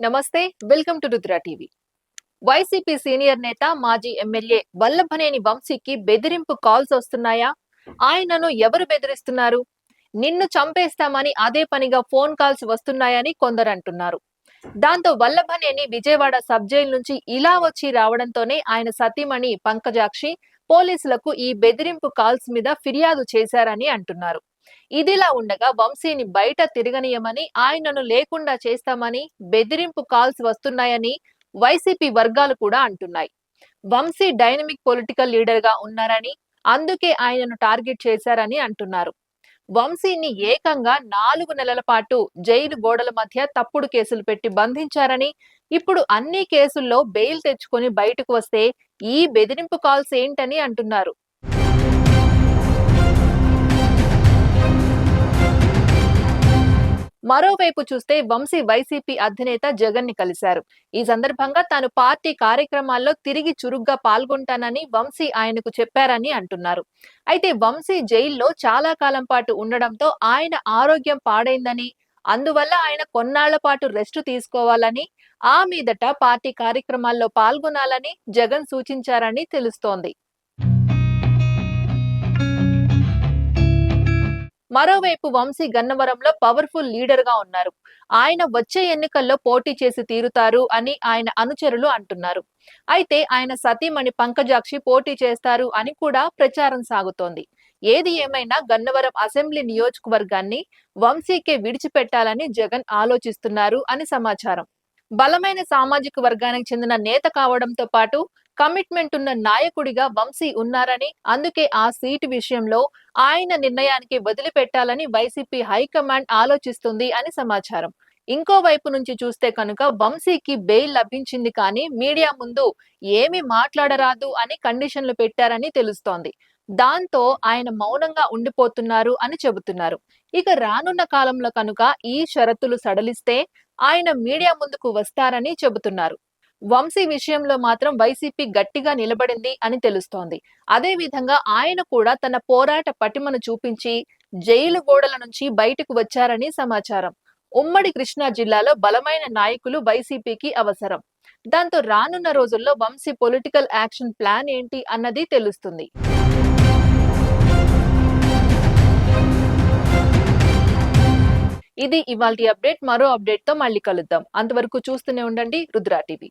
నమస్తే welcome to Rudra TV. YCP senior నేత మాజీ ఎమ్మెల్యే వల్లభనేని వంశీకి బెదిరింపు కాల్స్ వస్తున్నాయా? ఆయనను ఎవరు బెదిరిస్తున్నారు? నిన్ను చంపేస్తామని అదే పనిగా ఫోన్ కాల్స్ వస్తున్నాయని కొందరు అంటున్నారు. దాంతో వల్లభనేని విజయవాడ సబ్ జైలు నుంచి ఇలా వచ్చి రావడంతోనే ఆయన సతీమణి పంకజాక్షి పోలీసులకు ఈ బెదిరింపు కాల్స్ మీద ఫిర్యాదు చేశారని అంటున్నారు. ఇదిలా ఉండగా వంశీని బయట తిరగనీయమని ఆయనను లేకుండా చేస్తామని బెదిరింపు కాల్స్ వస్తున్నాయని వైసీపీ వర్గాలు కూడా అంటున్నాయి. వంశీ డైనమిక్ పొలిటికల్ లీడర్గా ఉన్నారని అందుకే ఆయనను టార్గెట్ చేశారని అంటున్నారు. వంశీని ఏకంగా నాలుగు నెలల పాటు జైలు గోడల మధ్య తప్పుడు కేసులు పెట్టి బంధించారని ఇప్పుడు అన్ని కేసుల్లో బెయిల్ తెచ్చుకొని బయటకు వస్తే ఈ బెదిరింపు కాల్స్ ఏంటని అంటున్నారు. మరోవైపు చూస్తే వంశీ వైసీపీ అధినేత జగన్ని కలిశారు. ఈ సందర్భంగా తాను పార్టీ కార్యక్రమాల్లో తిరిగి చురుగ్గా పాల్గొంటానని వంశీ ఆయనకు చెప్పారని అంటున్నారు. అయితే వంశీ జైల్లో చాలా కాలం పాటు ఉండడంతో ఆయన ఆరోగ్యం పాడైందని అందువల్ల ఆయన కొన్నాళ్ళ పాటు రెస్ట్ తీసుకోవాలని ఆ మీదట పార్టీ కార్యక్రమాల్లో పాల్గొనాలని జగన్ సూచించారని తెలుస్తోంది. మరోవైపు వంశీ గన్నవరంలో పవర్ఫుల్ లీడర్గా ఉన్నారు. ఆయన వచ్చే ఎన్నికల్లో పోటీ చేసి తీరుతారు అని ఆయన అనుచరులు అంటున్నారు. అయితే ఆయన సతీమణి పంకజాక్షి పోటీ చేస్తారు అని కూడా ప్రచారం సాగుతోంది. ఏది ఏమైనా గన్నవరం అసెంబ్లీ నియోజకవర్గాన్ని వంశీకే విడిచిపెట్టాలని జగన్ ఆలోచిస్తున్నారు అని సమాచారం. బలమైన సామాజిక వర్గానికి చెందిన నేత కావడంతో పాటు కమిట్మెంట్ ఉన్న నాయకుడిగా వంశీ ఉన్నారని అందుకే ఆ సీటు విషయంలో ఆయన నిర్ణయానికి వదిలిపెట్టాలని వైసీపీ హైకమాండ్ ఆలోచిస్తుంది అని సమాచారం. ఇంకో వైపు నుంచి చూస్తే కనుక వంశీకి బెయిల్ లభించింది కానీ మీడియా ముందు ఏమి మాట్లాడరాదు అని కండిషన్లు పెట్టారని తెలుస్తోంది. దాంతో ఆయన మౌనంగా ఉండిపోతున్నారు అని చెబుతున్నారు. ఇక రానున్న కాలంలో కనుక ఈ షరతులు సడలిస్తే ఆయన మీడియా ముందుకు వస్తారని చెబుతున్నారు. వంశీ విషయంలో మాత్రం వైసీపీ గట్టిగా నిలబడింది అని తెలుస్తోంది. అదే విధంగా ఆయన కూడా తన పోరాట పటిమను చూపించి జైలు గోడల నుంచి బయటకు వచ్చారని సమాచారం. ఉమ్మడి కృష్ణా జిల్లాలో బలమైన నాయకులు వైసీపీకి అవసరం. దాంతో రానున్న రోజుల్లో వంశీ పొలిటికల్ యాక్షన్ ప్లాన్ ఏంటి అన్నది తెలుస్తుంది. ఇది ఇవాల్టి అప్డేట్. మరో అప్డేట్తో మళ్ళీ కలుద్దాం. అంతవరకు చూస్తూనే ఉండండి రుద్రా టీవీ.